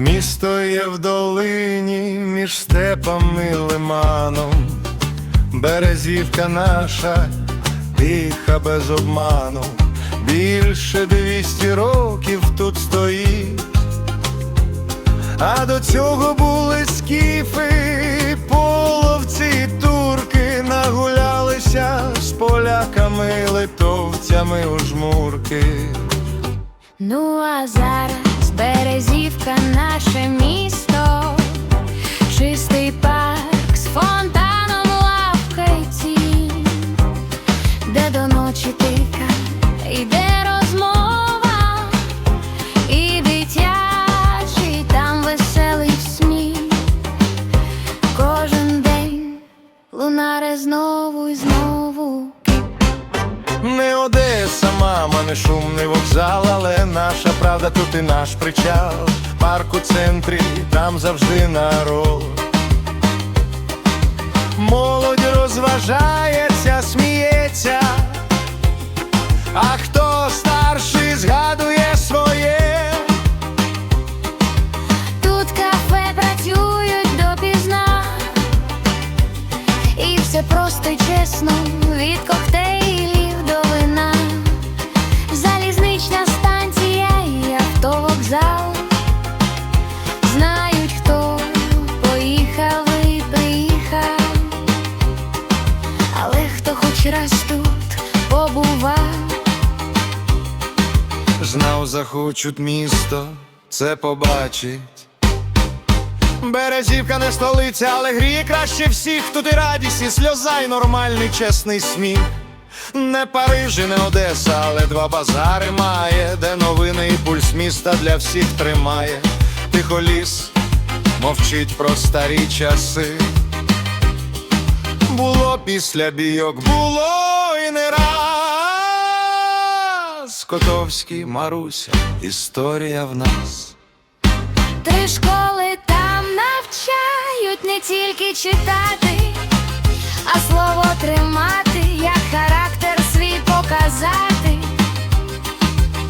Місто є в долині між степами і лиманом, Березівка наша, тиха без обману, більше двісті років тут стоїть, а до цього були скіфи, половці, турки. Нагулялися з поляками, литовцями у жмурки. Ну а зараз наше місто, чистий парк з фонтаном лавка й тінь, де до ночі тика йде розмова, і дитячий там веселий сміх. Кожен день лунаре знову і знову. Не Одеса, мама, не шумний вокзал, але наша правда тут і наш причал. Парк у центрі, там завжди народ. Молодь розважається, сміється, а хто старший згадує своє. Тут кафе працюють допізна, і все просто й чесно від коктейлів Знав, захочуть місто, це побачить. Березівка не столиця, але гріє краще всіх. Тут і радість, і сльоза, і нормальний чесний сміх. Не Париж і не Одеса, але два базари має, де новини і пульс міста для всіх тримає. Тихо ліс мовчить про старі часи. Було після бійок, було Котовський, Маруся, історія в нас. Три школи там навчають не тільки читати, а слово тримати, як характер свій показати.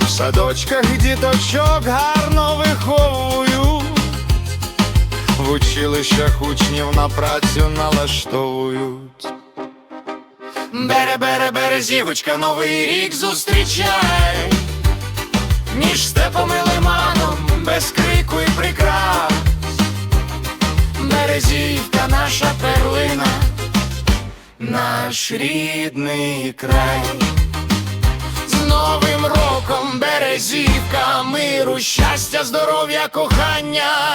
В садочках діточок гарно виховують, в училищах учнів на працю налаштовують. Бере, бере, березівочка, новий рік зустрічай, між степом і лиманом, без крику і прикрас. Березівка наша перлина, наш рідний край. З Новим роком березівка, миру, щастя, здоров'я, кохання.